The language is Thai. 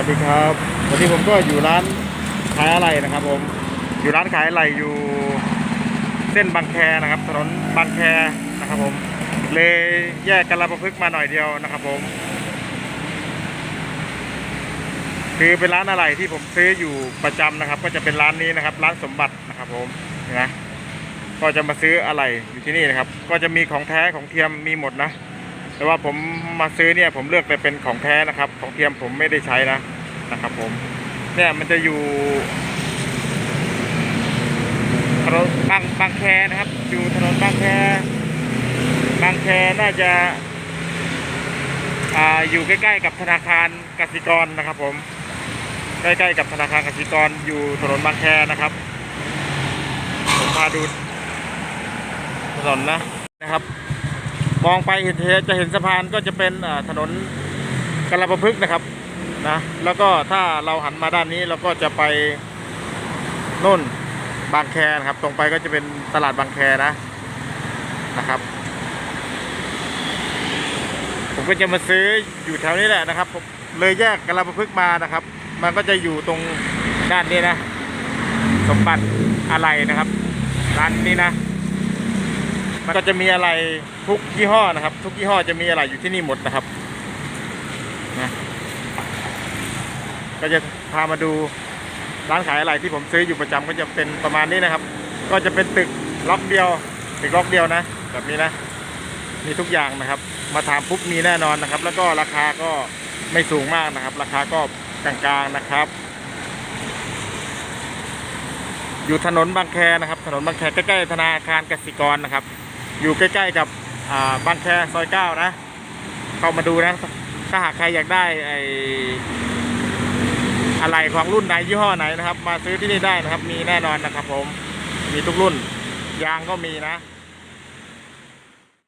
วัสดีครับ วันนี้ผมก็อยู่ร้านขายอะไรนะครับ ผม อยู่ร้านขายอะไรอยู่เส้นบางแคนะครับ ถนนบางแคนะครับผม เลยแยกกันระประพฤกษ์มาหน่อยเดียวนะครับ ผม คือเป็นร้านอะไรที่ผมซื้ออยู่ประจำนะครับ ก็จะเป็นร้านนี้นะครับ ร้านสมบัตินะครับ ผมนะก็จะมาซื้ออะไรอยู่ที่นี่นะครับ ก็จะมีของแท้ของเทียมมีหมดนะ แต่ว่าผมมาซื้อเนี่ยผมเลือกแต่เป็นของแท้นะครับ ของเทียมผมไม่ได้ใช้นะนะครับ ผม เนี่ยมันจะอยู่ถนนบางบางแคนะครับอยู่ถนนบางแคบางแคน่าจะอ่าอยู่ใกล้ๆกับธนาคารกสิกรนะครับ ผม ใกล้ๆกับธนาคารกสิกรอยู่ถนนบางแคนะครับ ผมพาดูถนนนะนะครับ มองไปเห็นจะเห็นสะพานก็จะเป็นถนนกระประพฤกษ์นะครับนะแล้วก็ถ้าเราหันมาด้านนี้เราก็จะไปโน่นบางแคนะครับ ตรงไปก็จะเป็นตลาดบางแคนะนะครับ ผมก็จะมาซื้ออยู่แถวนี้แหละนะครับผมเลยแยกกระประพฤกษ์มานะครับ มันก็จะอยู่ตรงด้านนี้นะ สมบัติอะไรนะครับร้านนี้นะ มันก็จะมีอะไรทุกยี่ห้อนะครับ ทุกยี่ห้อจะมีอะไรอยู่ที่นี่หมดนะครับนะก็จะพามาดูร้านขายอะไรที่ผมซื้ออยู่ประจำก็จะเป็นประมาณนี้นะครับ ก็จะเป็นตึกล็อกเดียวตึกล็อกเดียวนะ แบบนี้นะมีทุกอย่างนะครับ มาถามปุ๊บมีแน่นอนนะครับ แล้วก็ราคาก็ไม่สูงมากนะครับ ราคาก็กลางๆนะครับ อยู่ถนนบางแคนะครับ ถนนบางแคใกล้ๆธนาคารกสิกรนะครับ อยู่ใกล้ๆกับอ่าบางแคซอยเก้านะ เข้ามาดูนะ ถ้าหากใครอยากได้ไออะไรของรุ่นไหนยี่ห้อไหนนะครับ มาซื้อที่นี่ได้นะครับ มีแน่นอนนะครับผม มีทุกรุ่น ยางก็มีนะ